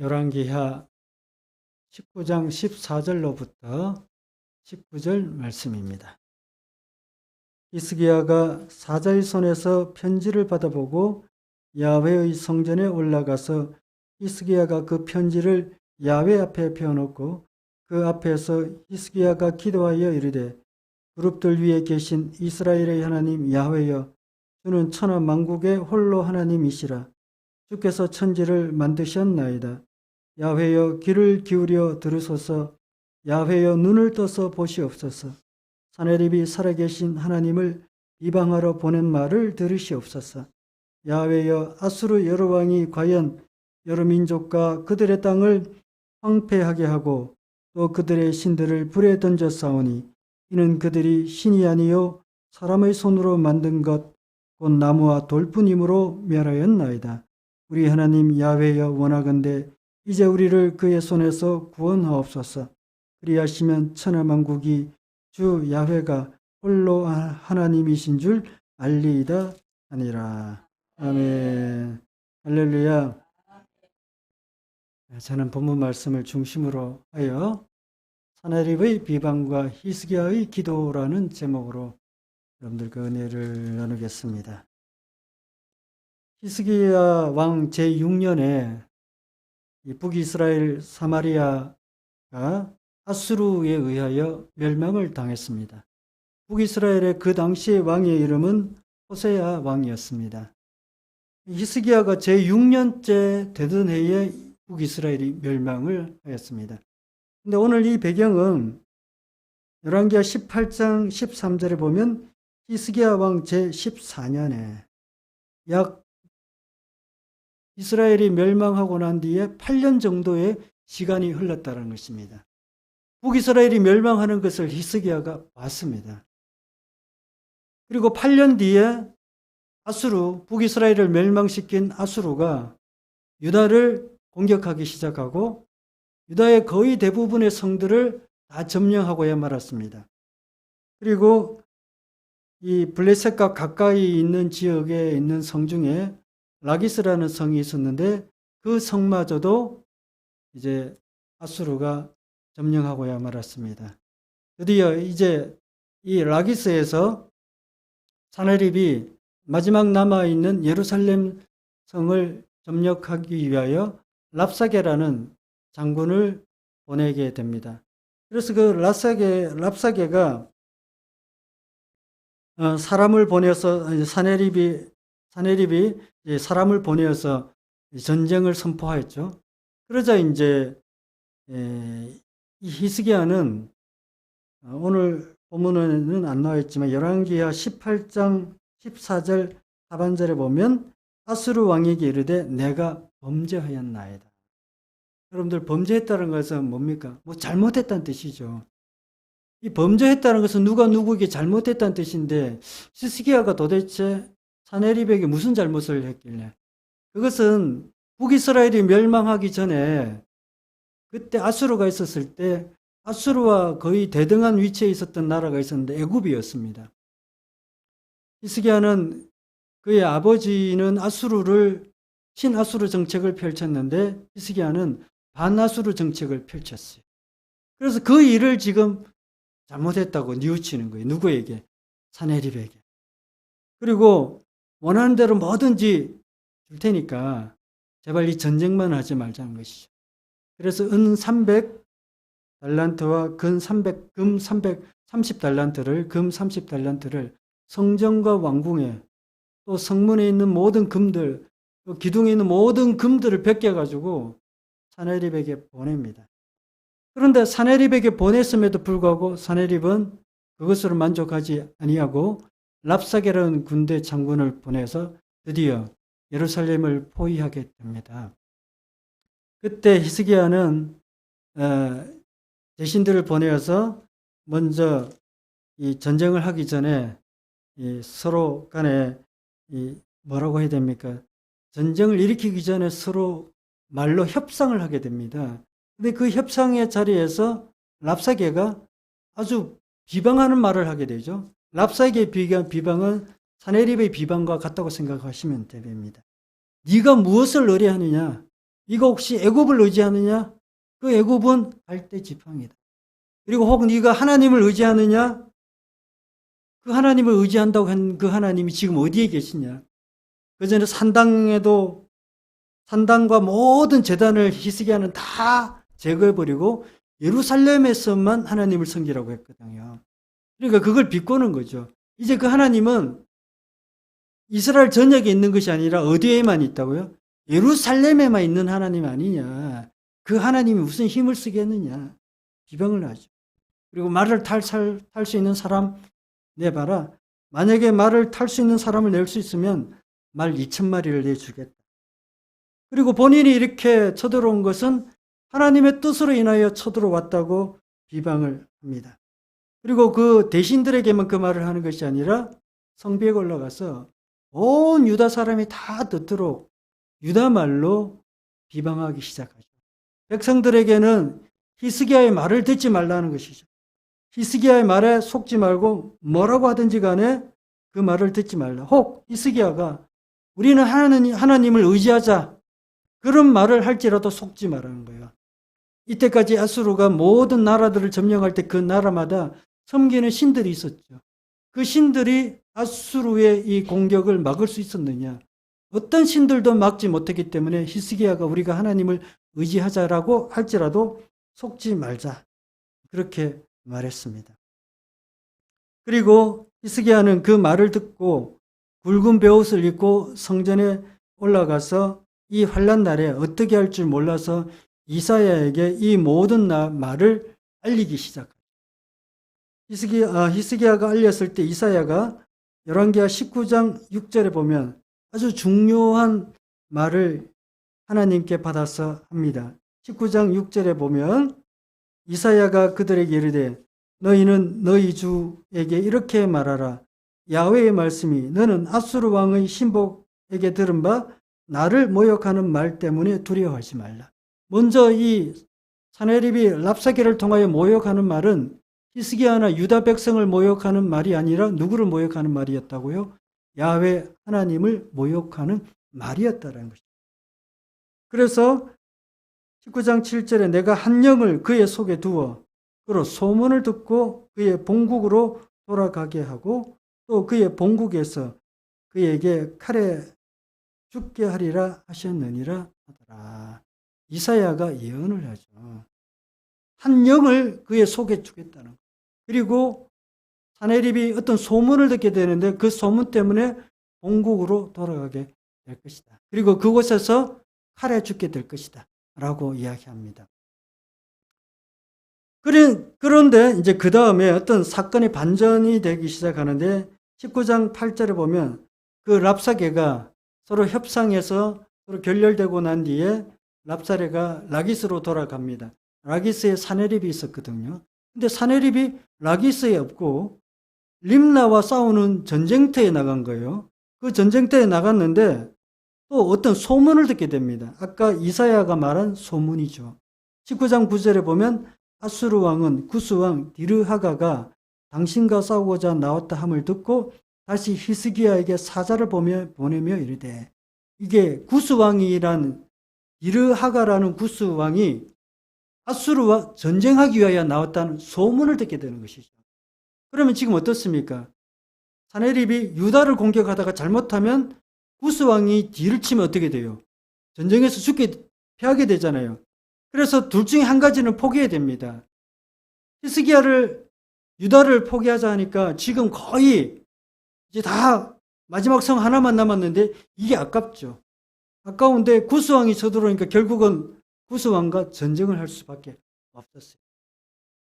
열왕기하 19장 14절로부터 19절 말씀입니다. 히스기야가 사자의 손에서 편지를 받아보고 야훼의 성전에 올라가서 히스기야가 그 편지를 야훼 앞에 펴놓고 그 앞에서 히스기야가 기도하여 이르되 그룹들 위에 계신 이스라엘의 하나님 야훼여 주는 천하 만국의 홀로 하나님이시라 주께서 천지를 만드셨나이다 야훼여 귀를 기울여 들으소서. 야훼여 눈을 떠서 보시옵소서. 사내립이 살아계신 하나님을 비방하러 보낸 말을 들으시옵소서. 야훼여 아수르 여러 왕이 과연 여러 민족과 그들의 땅을 황폐하게 하고 또 그들의 신들을 불에 던져 싸우니 이는 그들이 신이 아니요 사람의 손으로 만든 것 곧 나무와 돌뿐이므로 멸하였나이다. 우리 하나님 야훼여 원하건대 이제 우리를 그의 손에서 구원하옵소서. 그리하시면 천하만국이 주 야훼가 홀로 하나님이신 줄 알리이다 하니라. 아멘. 할렐루야. 저는 본문 말씀을 중심으로 하여 사나립의 비방과 히스기야의 기도라는 제목으로 여러분들과 은혜를 나누겠습니다. 히스기야 왕 제6년에 북이스라엘 사마리아가 아수르에 의하여 멸망을 당했습니다. 북이스라엘의 그 당시의 왕의 이름은 호세야 왕이었습니다. 히스기야가 제6년째 되던 해에 북이스라엘이 멸망을 하였습니다. 근데 오늘 이 배경은 열왕기하 18장 13절에 보면 히스기야 왕 제14년에 약 이스라엘이 멸망하고 난 뒤에 8년 정도의 시간이 흘렀다는 것입니다. 북이스라엘이 멸망하는 것을 히스기야가 봤습니다. 그리고 8년 뒤에 아수르, 북이스라엘을 멸망시킨 아수르가 유다를 공격하기 시작하고 유다의 거의 대부분의 성들을 다 점령하고야 말았습니다. 그리고 이 블레셋과 가까이 있는 지역에 있는 성 중에 라기스라는 성이 있었는데 그 성마저도 이제 아수르가 점령하고야 말았습니다. 드디어 이제 이 라기스에서 사네립이 마지막 남아있는 예루살렘 성을 점령하기 위하여 랍사게라는 장군을 보내게 됩니다. 그래서 그 랍사게, 랍사게가 어, 사람을 보내서 사네립이 사네립이 사람을 보내어서 전쟁을 선포하였죠. 그러자 이제 이 히스기야는 어, 오늘 본문에는 안 나와 있지만 열왕기하 18장 14절 하반절에 보면 아수르 왕에게 이르되 내가 범죄하였나이다. 여러분들 범죄했다는 것은 뭡니까? 뭐 잘못했다는 뜻이죠. 이 범죄했다는 것은 누가 누구에게 잘못했다는 뜻인데 시스기야가 도대체 사네립에게 무슨 잘못을 했길래 그것은 북이스라엘이 멸망하기 전에 그때 아수르가 있었을 때 아수르와 거의 대등한 위치에 있었던 나라가 있었는데 애굽이었습니다. 히스기야는 그의 아버지는 아수르를 신아수르 정책을 펼쳤는데 히스기야는 반아수르 정책을 펼쳤어요. 그래서 그 일을 지금 잘못했다고 뉘우치는 거예요. 누구에게? 사네립에게. 그리고 원하는 대로 뭐든지 줄 테니까 제발 이 전쟁만 하지 말자는 것이죠. 그래서 은 300 달란트와 근 300, 금 330 달란트를, 금 30 달란트를 성전과 왕궁에 또 성문에 있는 모든 금들, 또 기둥에 있는 모든 금들을 벗겨가지고 사네립에게 보냅니다. 그런데 사네립에게 보냈음에도 불구하고 사네립은 그것으로 만족하지 아니하고 랍사게라는 군대 장군을 보내서 드디어 예루살렘을 포위하게 됩니다. 그때 히스기야는 어, 대신들을 보내어서 먼저 이 전쟁을 하기 전에 서로 간에 뭐라고 해야 됩니까? 전쟁을 일으키기 전에 서로 말로 협상을 하게 됩니다. 근데 그 협상의 자리에서 랍사게가 아주 비방하는 말을 하게 되죠. 랍사게의 비방은 사네립의 비방과 같다고 생각하시면 됩니다. 네가 무엇을 의뢰하느냐? 네가 혹시 애굽을 의지하느냐? 그 애굽은 갈대 지팡이다. 그리고 혹 네가 하나님을 의지하느냐? 그 하나님을 의지한다고 한 그 하나님이 지금 어디에 계시냐? 그 전에 산당에도 산당과 모든 재단을 히스기야는 다 제거해버리고 예루살렘에서만 하나님을 섬기라고 했거든요. 그러니까 그걸 비꼬는 거죠. 이제 그 하나님은 이스라엘 전역에 있는 것이 아니라 어디에만 있다고요? 예루살렘에만 있는 하나님 아니냐. 그 하나님이 무슨 힘을 쓰겠느냐. 비방을 하죠. 그리고 말을 탈수 있는 사람 내봐라. 만약에 말을 탈 수 있는 사람을 낼 수 있으면 말 2천 마리를 내주겠다. 그리고 본인이 이렇게 쳐들어온 것은 하나님의 뜻으로 인하여 쳐들어왔다고 비방을 합니다. 그리고 그 대신들에게만 그 말을 하는 것이 아니라 성벽에 올라가서 온 유다 사람이 다 듣도록 유다 말로 비방하기 시작하죠. 백성들에게는 히스기야의 말을 듣지 말라는 것이죠. 히스기야의 말에 속지 말고 뭐라고 하든지 간에 그 말을 듣지 말라. 혹 히스기야가 우리는 하나님, 하나님을 의지하자. 그런 말을 할지라도 속지 말라는 거예요. 이때까지 아수르가 모든 나라들을 점령할 때 그 나라마다 섬기는 신들이 있었죠. 그 신들이 아수르의 이 공격을 막을 수 있었느냐? 어떤 신들도 막지 못했기 때문에 히스기야가 우리가 하나님을 의지하자라고 할지라도 속지 말자. 그렇게 말했습니다. 그리고 히스기야는 그 말을 듣고 굵은 베옷을 입고 성전에 올라가서 이 환란 날에 어떻게 할 줄 몰라서 이사야에게 이 모든 말을 알리기 시작합니다. 히스기, 아, 히스기야가 알렸을 때 이사야가 열왕기하 19장 6절에 보면 아주 중요한 말을 하나님께 받아서 합니다. 19장 6절에 보면 이사야가 그들에게 이르되 너희는 너희 주에게 이렇게 말하라. 야훼의 말씀이 너는 아수르 왕의 신복에게 들은 바 나를 모욕하는 말 때문에 두려워하지 말라. 먼저 이 사네립이 랍사게를 통하여 모욕하는 말은 히스기야나 유다 백성을 모욕하는 말이 아니라 누구를 모욕하는 말이었다고요? 야훼 하나님을 모욕하는 말이었다는 것입니다. 그래서 19장 7절에 내가 한 영을 그의 속에 두어 그로 소문을 듣고 그의 본국으로 돌아가게 하고 또 그의 본국에서 그에게 칼에 죽게 하리라 하셨느니라 하더라. 이사야가 예언을 하죠. 한 영을 그의 속에 주겠다는 거. 그리고 사내립이 어떤 소문을 듣게 되는데 그 소문 때문에 본국으로 돌아가게 될 것이다. 그리고 그곳에서 칼에 죽게 될 것이다. 라고 이야기합니다. 그런데 이제 그 다음에 어떤 사건이 반전이 되기 시작하는데 19장 8절에 보면 그 랍사게가 서로 협상해서 서로 결렬되고 난 뒤에 랍사레가 라기스로 돌아갑니다. 라기스에 사네립이 있었거든요. 근데 사네립이 라기스에 없고 림나와 싸우는 전쟁터에 나간 거예요. 그 전쟁터에 나갔는데 또 어떤 소문을 듣게 됩니다. 아까 이사야가 말한 소문이죠. 19장 9절에 보면 아수르 왕은 구스 왕 디르하가가 당신과 싸우고자 나왔다 함을 듣고 다시 히스기야에게 사자를 보내며 이르되 이게 구스 왕이란 디르하가라는 구스 왕이 아수르와 전쟁하기 위하여 나왔다는 소문을 듣게 되는 것이죠. 그러면 지금 어떻습니까? 사네립이 유다를 공격하다가 잘못하면 구스 왕이 뒤를 치면 어떻게 돼요? 전쟁에서 죽게 패하게 되잖아요. 그래서 둘 중에 한 가지는 포기해야 됩니다. 히스기야를 유다를 포기하자 하니까 지금 거의 이제 다 마지막 성 하나만 남았는데 이게 아깝죠. 아까운데 구스 왕이 쳐들어오니까 결국은 구스 왕과 전쟁을 할 수밖에 없었어요.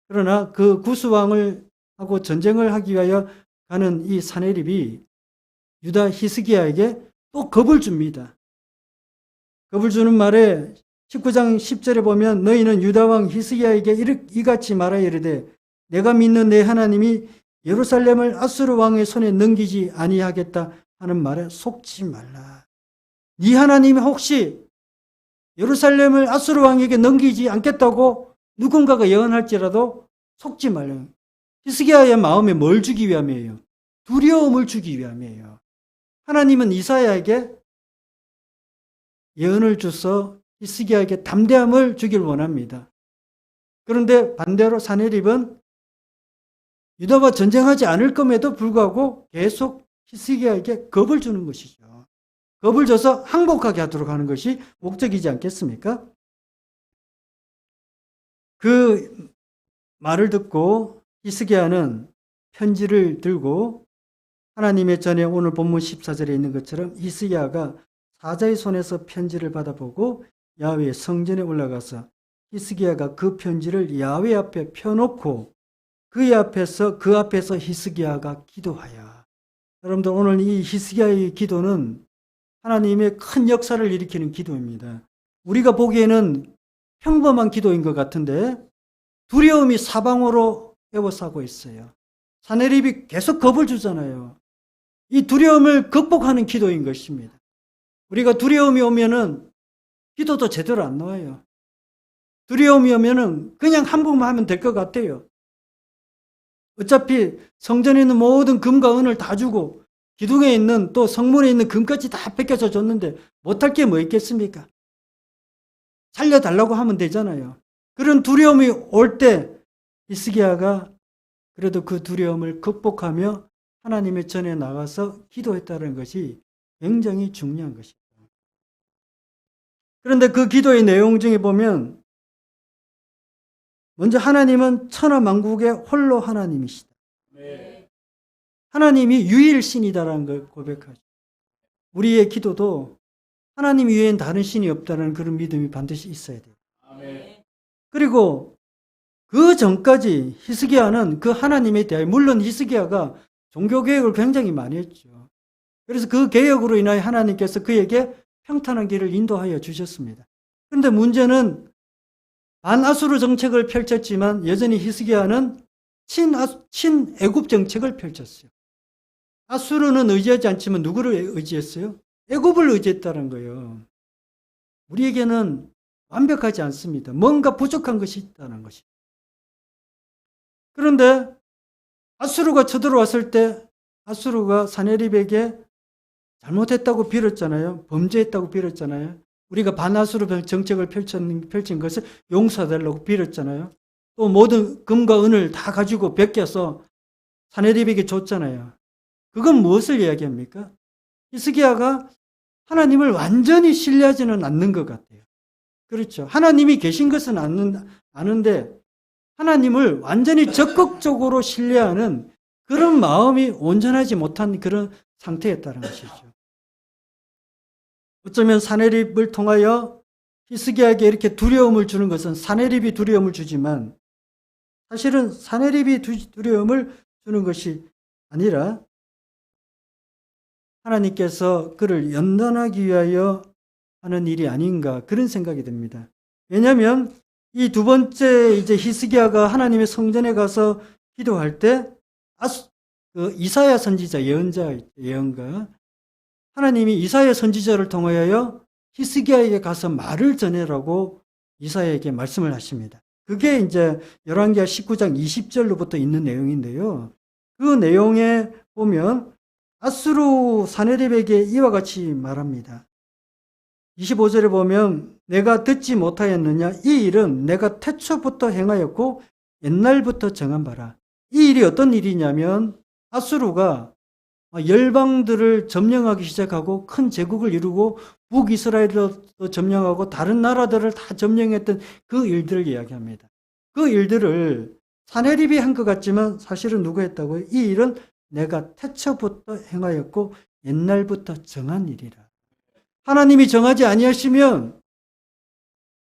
그러나 그 구스 왕을 하고 전쟁을 하기 위하여 가는 이 사내립이 유다 히스기야에게 또 겁을 줍니다. 겁을 주는 말에 19장 10절에 보면 너희는 유다왕 히스기야에게 이같이 말하여 이르되 내가 믿는 내 하나님이 예루살렘을 아수르 왕의 손에 넘기지 아니하겠다 하는 말에 속지 말라. 네 하나님이 혹시 예루살렘을 아수르 왕에게 넘기지 않겠다고 누군가가 예언할지라도 속지 말라. 히스기야의 마음에 뭘 주기 위함이에요? 두려움을 주기 위함이에요. 하나님은 이사야에게 예언을 주서 히스기야에게 담대함을 주길 원합니다. 그런데 반대로 사내립은 유다와 전쟁하지 않을 것에도 불구하고 계속 히스기야에게 겁을 주는 것이죠. 겁을 줘서 항복하게 하도록 하는 것이 목적이지 않겠습니까? 그 말을 듣고 히스기야는 편지를 들고 하나님의 전에 오늘 본문 14절에 있는 것처럼 히스기야가 사자의 손에서 편지를 받아보고 야훼의 성전에 올라가서 히스기야가 그 편지를 야훼 앞에 펴놓고 그의 앞에서 그 앞에서 히스기야가 기도하여 여러분들 오늘 이 히스기야의 기도는 하나님의 큰 역사를 일으키는 기도입니다. 우리가 보기에는 평범한 기도인 것 같은데 두려움이 사방으로 에워싸고 있어요. 사내립이 계속 겁을 주잖아요. 이 두려움을 극복하는 기도인 것입니다. 우리가 두려움이 오면은 기도도 제대로 안 나와요. 두려움이 오면은 그냥 한 번만 하면 될 것 같아요. 어차피 성전에 있는 모든 금과 은을 다 주고 기둥에 있는 또 성문에 있는 금까지 다 뺏겨서 줬는데 못할 게 뭐 있겠습니까? 살려달라고 하면 되잖아요. 그런 두려움이 올때 히스기야가 그래도 그 두려움을 극복하며 하나님의 전에 나가서 기도했다는 것이 굉장히 중요한 것입니다. 그런데 그 기도의 내용 중에 보면 먼저 하나님은 천하 만국의 홀로 하나님이시다. 하나님이 유일신이다라는 걸 고백하죠. 우리의 기도도 하나님 이외엔 다른 신이 없다는 그런 믿음이 반드시 있어야 돼요. 그리고 그 전까지 히스기야는 그 하나님에 대해 물론 히스기야가 종교 개혁을 굉장히 많이 했죠. 그래서 그 개혁으로 인하여 하나님께서 그에게 평탄한 길을 인도하여 주셨습니다. 그런데 문제는 반아수르 정책을 펼쳤지만 여전히 히스기야는 친애굽 정책을 펼쳤어요. 아수르는 의지하지 않지만 누구를 의지했어요? 애굽을 의지했다는 거예요. 우리에게는 완벽하지 않습니다. 뭔가 부족한 것이 있다는 것이. 그런데 아수르가 쳐들어왔을 때 아수르가 사내립에게 잘못했다고 빌었잖아요. 범죄했다고 빌었잖아요. 우리가 반아수르 정책을 펼친, 펼친 것을 용서해달라고 빌었잖아요. 또 모든 금과 은을 다 가지고 베껴서 사내립에게 줬잖아요. 그건 무엇을 이야기합니까? 히스기야가 하나님을 완전히 신뢰하지는 않는 것 같아요. 그렇죠. 하나님이 계신 것은 아는, 아는데 하나님을 완전히 적극적으로 신뢰하는 그런 마음이 온전하지 못한 그런 상태였다는 것이죠. 어쩌면 사내립을 통하여 히스기야에게 이렇게 두려움을 주는 것은 사내립이 두려움을 주지만 사실은 사내립이 두려움을 주는 것이 아니라 하나님께서 그를 연단하기 위하여 하는 일이 아닌가 그런 생각이 듭니다. 왜냐하면 이 두 번째 이제 히스기야가 하나님의 성전에 가서 기도할 때 아수, 그 이사야 선지자 예언자 예언가 하나님이 이사야 선지자를 통하여 히스기야에게 가서 말을 전해라고 이사야에게 말씀을 하십니다. 그게 이제 열왕기하 19장 20절로부터 있는 내용인데요. 그 내용에 보면 아수르 사내립에게 이와 같이 말합니다. 25절에 보면 내가 듣지 못하였느냐 이 일은 내가 태초부터 행하였고 옛날부터 정한 바라. 이 일이 어떤 일이냐면 아수르가 열방들을 점령하기 시작하고 큰 제국을 이루고 북이스라엘도 점령하고 다른 나라들을 다 점령했던 그 일들을 이야기합니다. 그 일들을 사내립이 한 것 같지만 사실은 누가 했다고요? 이 일은 내가 태초부터 행하였고 옛날부터 정한 일이라. 하나님이 정하지 아니하시면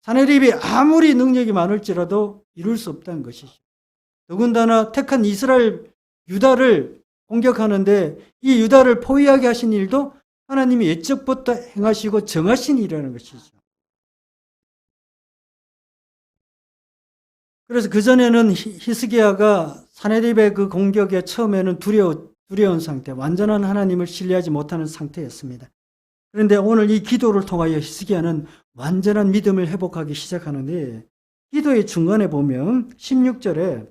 사내립이 아무리 능력이 많을지라도 이룰 수 없다는 것이죠. 더군다나 택한 이스라엘 유다를 공격하는데 이 유다를 포위하게 하신 일도 하나님이 예적부터 행하시고 정하신 일이라는 것이죠. 그래서 그전에는 히스기야가 사내립의 그 공격에 처음에는 두려워, 두려운 상태, 완전한 하나님을 신뢰하지 못하는 상태였습니다. 그런데 오늘 이 기도를 통하여 히스기야는 완전한 믿음을 회복하기 시작하는데 기도의 중간에 보면 16절에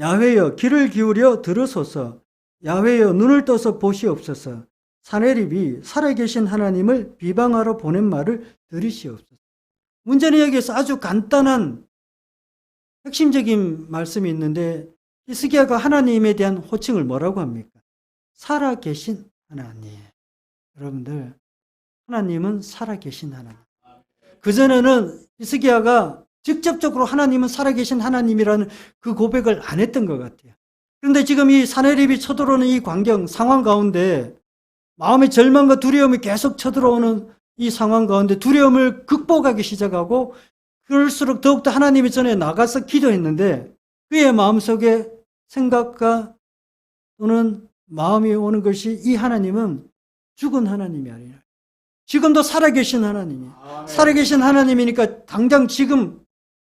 야훼여 귀를 기울여 들으소서 야훼여 눈을 떠서 보시옵소서 사내립이 살아계신 하나님을 비방하러 보낸 말을 들으시옵소서. 문제는 여기에서 아주 간단한 핵심적인 말씀이 있는데 히스기야가 하나님에 대한 호칭을 뭐라고 합니까? 살아계신 하나님. 여러분들 하나님은 살아계신 하나님. 그전에는 히스기야가 직접적으로 하나님은 살아계신 하나님이라는 그 고백을 안 했던 것 같아요. 그런데 지금 이 사내립이 쳐들어오는 이 광경, 상황 가운데 마음의 절망과 두려움이 계속 쳐들어오는 이 상황 가운데 두려움을 극복하기 시작하고 그럴수록 더욱더 하나님의 전에 나가서 기도했는데 그의 마음속에 생각과 또는 마음이 오는 것이 이 하나님은 죽은 하나님이 아니라 지금도 살아계신 하나님이 살아계신 하나님이니까 당장 지금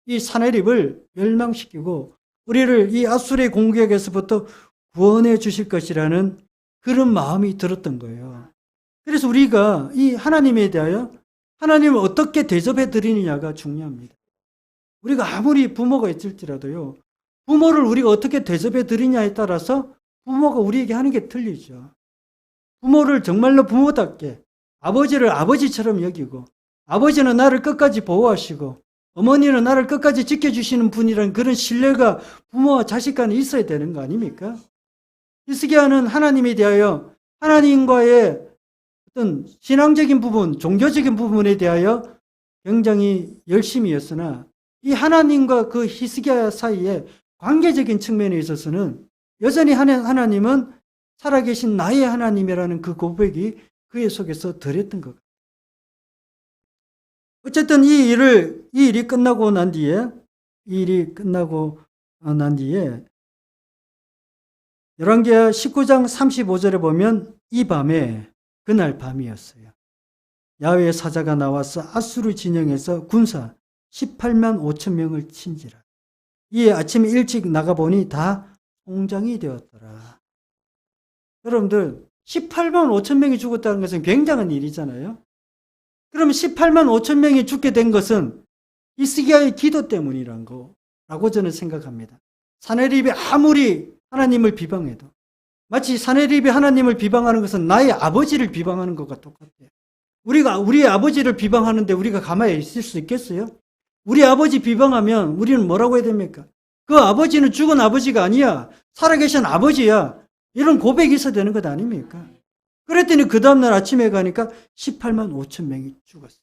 이 사내립을 멸망시키고 우리를 이 아수르의 공격에서부터 구원해 주실 것이라는 그런 마음이 들었던 거예요. 그래서 우리가 이 하나님에 대하여 하나님을 어떻게 대접해 드리느냐가 중요합니다. 우리가 아무리 부모가 있을지라도요, 부모를 우리가 어떻게 대접해 드리냐에 따라서 부모가 우리에게 하는 게 틀리죠. 부모를 정말로 부모답게 아버지를 아버지처럼 여기고 아버지는 나를 끝까지 보호하시고 어머니는 나를 끝까지 지켜주시는 분이라는 그런 신뢰가 부모와 자식 간에 있어야 되는 거 아닙니까? 히스기야는 하나님에 대하여 하나님과의 어떤 신앙적인 부분, 종교적인 부분에 대하여 굉장히 열심이었으나 이 하나님과 그 히스기야 사이에 관계적인 측면에 있어서는 여전히 하나- 하나님은 살아계신 나의 하나님이라는 그 고백이 그의 속에서 덜했던 것 같아요. 어쨌든 이 일을, 이 일이 끝나고 난 뒤에, 이 일이 끝나고 난 뒤에, 열왕기하 19장 35절에 보면 이 밤에, 그날 밤이었어요. 야외 사자가 나와서 아수르 진영에서 군사 18만 5천 명을 친지라. 이 아침에 일찍 나가보니 다 공장이 되었더라. 여러분들, 18만 5천 명이 죽었다는 것은 굉장한 일이잖아요. 그럼 18만 5천 명이 죽게 된 것은 이스기야의 기도 때문이란 거라고 저는 생각합니다. 사내립이 아무리 하나님을 비방해도 마치 사내립이 하나님을 비방하는 것은 나의 아버지를 비방하는 것과 똑같아요. 우리가 우리의 아버지를 비방하는데 우리가 가만히 있을 수 있겠어요? 우리 아버지 비방하면 우리는 뭐라고 해야 됩니까? 그 아버지는 죽은 아버지가 아니야. 살아계신 아버지야. 이런 고백이 있어야 되는 것 아닙니까? 그랬더니 그 다음날 아침에 가니까 18만 5천 명이 죽었어요.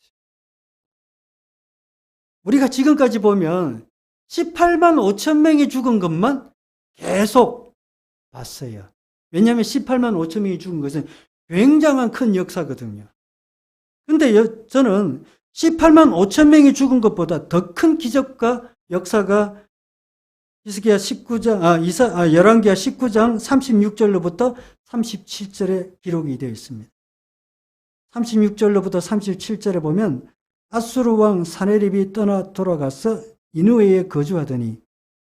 우리가 지금까지 보면 18만 5천 명이 죽은 것만 계속 봤어요. 왜냐하면 18만 5천 명이 죽은 것은 굉장한 큰 역사거든요. 근데 여- 저는 18만 5천 명이 죽은 것보다 더 큰 기적과 역사가 히스기야 19장, 아, 이사, 아, 열왕기야 19장 36절로부터 37절에 기록이 되어 있습니다. 36절로부터 37절에 보면 아수르 왕 사네립이 떠나 돌아가서 이누에에 거주하더니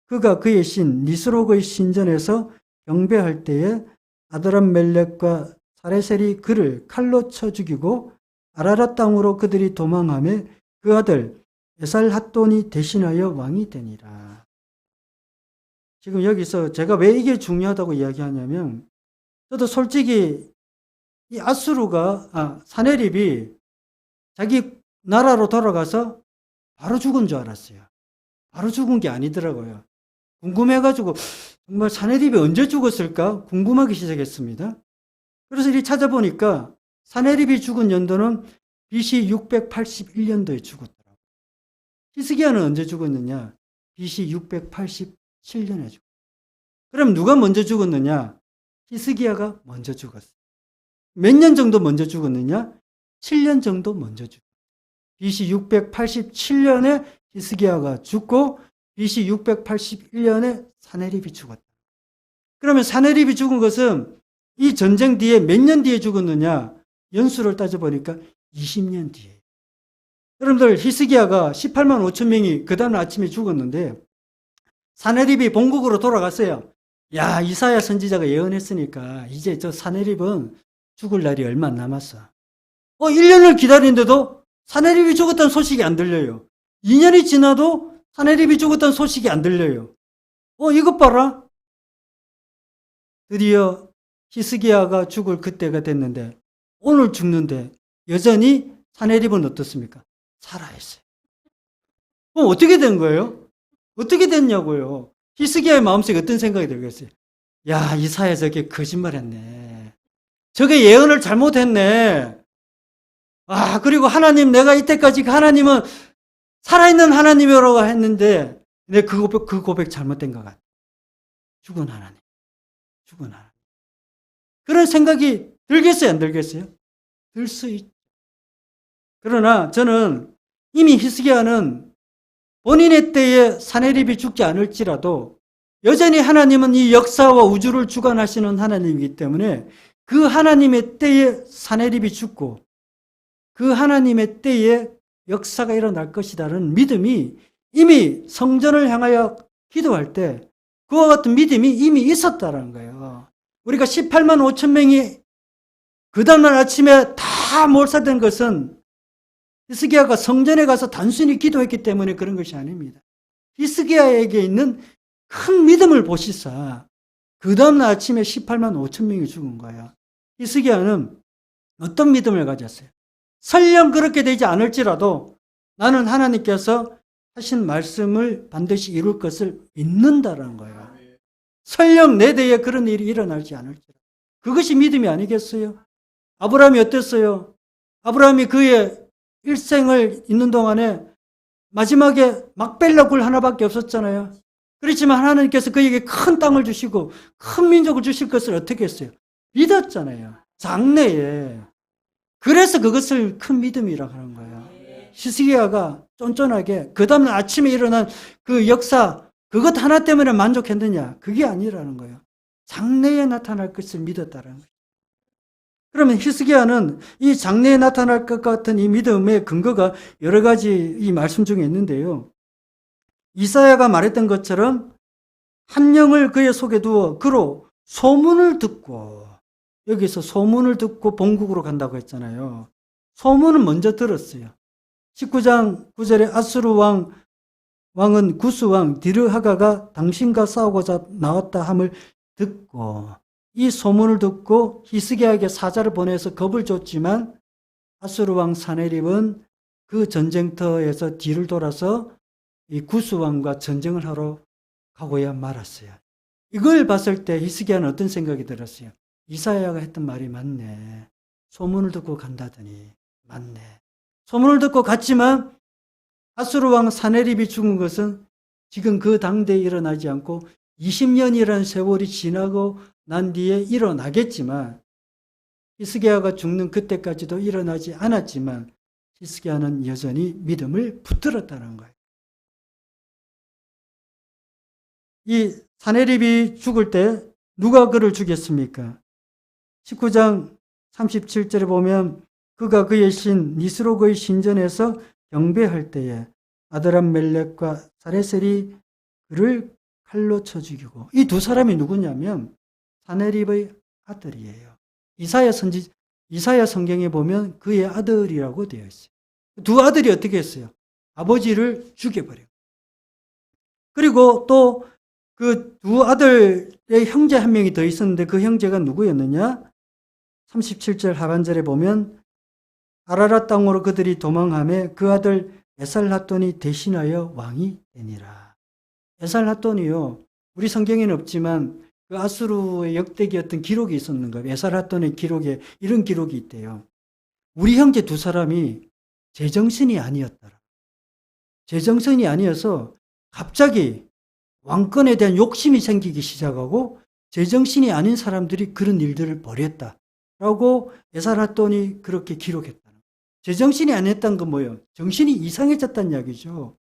그가 그의 신 니스록의 신전에서 경배할 때에 아드람 멜렉과 사레셀이 그를 칼로 쳐 죽이고 아라라 땅으로 그들이 도망하며 그 아들 에살핫돈이 대신하여 왕이 되니라. 지금 여기서 제가 왜 이게 중요하다고 이야기하냐면 저도 솔직히 이 아수르가 아, 사네립이 자기 나라로 돌아가서 바로 죽은 줄 알았어요. 바로 죽은 게 아니더라고요. 궁금해가지고 정말 사네립이 언제 죽었을까 궁금하기 시작했습니다. 그래서 이리 찾아보니까 사네립이 죽은 연도는 BC 681년도에 죽었더라고요. 히스기야는 언제 죽었느냐? BC 687년에 죽었어요. 그럼 누가 먼저 죽었느냐? 히스기야가 먼저 죽었어요. 몇 년 정도 먼저 죽었느냐? 7년 정도 먼저 죽었어요. BC 687년에 히스기야가 죽고 BC 681년에 사네립이 죽었다. 그러면 사네립이 죽은 것은 이 전쟁 뒤에 몇 년 뒤에 죽었느냐? 연수를 따져보니까 20년 뒤에. 여러분들 히스기야가 18만 5천 명이 그 다음 아침에 죽었는데 사네립이 본국으로 돌아갔어요. 야 이사야 선지자가 예언했으니까 이제 저 사네립은 죽을 날이 얼마 안 남았어. 어 1년을 기다리는데도 사네립이 죽었다는 소식이 안 들려요. 2년이 지나도 사네립이 죽었다는 소식이 안 들려요. 어 이것 봐라. 드디어 히스기야가 죽을 그때가 됐는데 오늘 죽는데 여전히 사내립은 어떻습니까? 살아있어요. 그럼 어떻게 된 거예요? 어떻게 됐냐고요? 히스기야의 마음속에 어떤 생각이 들겠어요? 야, 이사야 저게 거짓말 했네. 저게 예언을 잘못했네. 아, 그리고 하나님, 내가 이때까지 그 하나님은 살아있는 하나님이라고 했는데, 내그 고백, 그 고백 잘못된 것 같아. 죽은 하나님. 죽은 하나님. 그런 생각이 들겠어요, 안 들겠어요? 들 수 있죠. 그러나 저는 이미 히스기야는 본인의 때에 사내립이 죽지 않을지라도 여전히 하나님은 이 역사와 우주를 주관하시는 하나님이기 때문에 그 하나님의 때에 사내립이 죽고 그 하나님의 때에 역사가 일어날 것이다는 믿음이 이미 성전을 향하여 기도할 때 그와 같은 믿음이 이미 있었다는 거예요. 우리가 18만 5천 명이 그 다음날 아침에 다 몰사된 것은 히스기야가 성전에 가서 단순히 기도했기 때문에 그런 것이 아닙니다. 히스기야에게 있는 큰 믿음을 보시사 그 다음날 아침에 18만 5천 명이 죽은 거예요. 히스기야는 어떤 믿음을 가졌어요? 설령 그렇게 되지 않을지라도 나는 하나님께서 하신 말씀을 반드시 이룰 것을 믿는다라는 거예요. 설령 내 대에 그런 일이 일어나지 않을지라도. 그것이 믿음이 아니겠어요? 아브라함이 어땠어요? 아브라함이 그의 일생을 있는 동안에 마지막에 막벨라 굴 하나밖에 없었잖아요. 그렇지만 하나님께서 그에게 큰 땅을 주시고 큰 민족을 주실 것을 어떻게 했어요? 믿었잖아요. 장래에. 그래서 그것을 큰 믿음이라고 하는 거예요. 히스기야가 쫀쫀하게 그 다음날 아침에 일어난 그 역사 그것 하나 때문에 만족했느냐? 그게 아니라는 거예요. 장래에 나타날 것을 믿었다는 거예요. 그러면 히스기야는 이 장래에 나타날 것 같은 이 믿음의 근거가 여러 가지 이 말씀 중에 있는데요. 이사야가 말했던 것처럼 한 영을 그의 속에 두어 그로 소문을 듣고 여기서 소문을 듣고 본국으로 간다고 했잖아요. 소문은 먼저 들었어요. 19장 9절에 아수르 왕 왕은 구스 왕 디르하가가 당신과 싸우고자 나왔다 함을 듣고 이 소문을 듣고 히스기야에게 사자를 보내서 겁을 줬지만 아수르 왕 사네립은 그 전쟁터에서 뒤를 돌아서 이 구스 왕과 전쟁을 하러 가고야 말았어요. 이걸 봤을 때 히스기야는 어떤 생각이 들었어요? 이사야가 했던 말이 맞네. 소문을 듣고 간다더니 맞네. 소문을 듣고 갔지만 아수르 왕 사네립이 죽은 것은 지금 그 당대에 일어나지 않고 20년이라는 세월이 지나고 난 뒤에 일어나겠지만 히스기야가 죽는 그때까지도 일어나지 않았지만 히스기야는 여전히 믿음을 붙들었다는 거예요. 이 사네립이 죽을 때 누가 그를 죽였습니까? 19장 37절에 보면 그가 그의 신 니스로그의 신전에서 경배할 때에 아드람 멜렉과 사레셀이 그를 칼로 쳐 죽이고 이 두 사람이 누구냐면 사네립의 아들이에요. 이사야 선지 이사야 성경에 보면 그의 아들이라고 되어 있어요. 두 아들이 어떻게 했어요? 아버지를 죽여버려요. 그리고 또 그 두 아들의 형제 한 명이 더 있었는데 그 형제가 누구였느냐? 37절 하반절에 보면 아라라 땅으로 그들이 도망함에 그 아들 에살핫돈이 대신하여 왕이 되니라. 에살핫돈이요. 우리 성경에는 없지만 그 아수르의 역대기였던 기록이 있었는 거예요. 에살핫돈의 기록에 이런 기록이 있대요. 우리 형제 두 사람이 제정신이 아니었더라. 제정신이 아니어서 갑자기 왕권에 대한 욕심이 생기기 시작하고 제정신이 아닌 사람들이 그런 일들을 벌였다. 라고 에살핫돈이 그렇게 기록했다. 제정신이 아니었던 건 뭐예요? 정신이 이상해졌다는 이야기죠.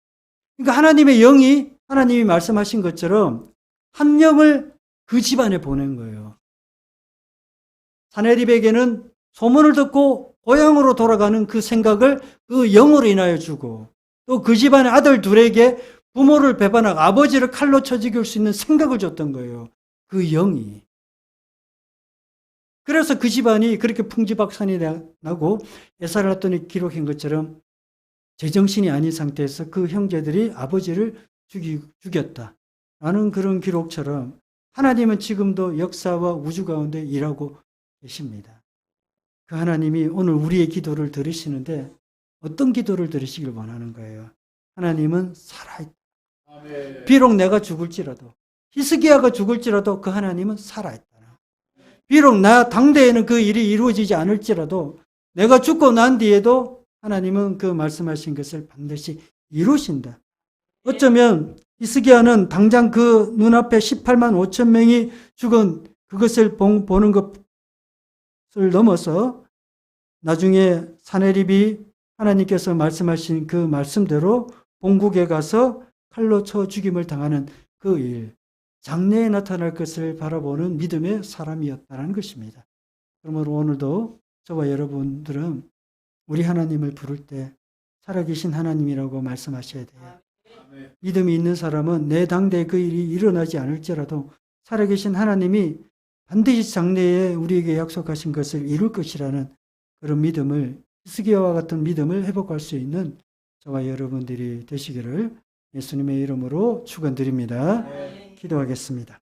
그러니까 하나님의 영이 하나님이 말씀하신 것처럼 한 영을 그 집안에 보낸 거예요. 사내립에게는 소문을 듣고 고향으로 돌아가는 그 생각을 그 영으로 인하여 주고 또 그 집안의 아들 둘에게 부모를 배반하고 아버지를 칼로 쳐 죽일 수 있는 생각을 줬던 거예요. 그 영이. 그래서 그 집안이 그렇게 풍지박산이 나고 에사라돈이 기록한 것처럼 제정신이 아닌 상태에서 그 형제들이 아버지를 죽이, 죽였다. 라는 그런 기록처럼 하나님은 지금도 역사와 우주 가운데 일하고 계십니다. 그 하나님이 오늘 우리의 기도를 들으시는데 어떤 기도를 들으시길 원하는 거예요. 하나님은 살아있다. 비록 내가 죽을지라도 히스기야가 죽을지라도 그 하나님은 살아있다. 비록 나 당대에는 그 일이 이루어지지 않을지라도 내가 죽고 난 뒤에도 하나님은 그 말씀하신 것을 반드시 이루신다. 어쩌면 히스기야는 당장 그 눈앞에 18만 5천 명이 죽은 그것을 보- 보는 것을 넘어서 나중에 사내립이 하나님께서 말씀하신 그 말씀대로 본국에 가서 칼로 쳐 죽임을 당하는 그 일, 장래에 나타날 것을 바라보는 믿음의 사람이었다는 것입니다. 그러므로 오늘도 저와 여러분들은 우리 하나님을 부를 때 살아계신 하나님이라고 말씀하셔야 돼요. 믿음이 있는 사람은 내 당대 그 일이 일어나지 않을지라도 살아계신 하나님이 반드시 장래에 우리에게 약속하신 것을 이룰 것이라는 그런 믿음을 히스기야와 같은 믿음을 회복할 수 있는 저와 여러분들이 되시기를 예수님의 이름으로 축원드립니다. 기도하겠습니다.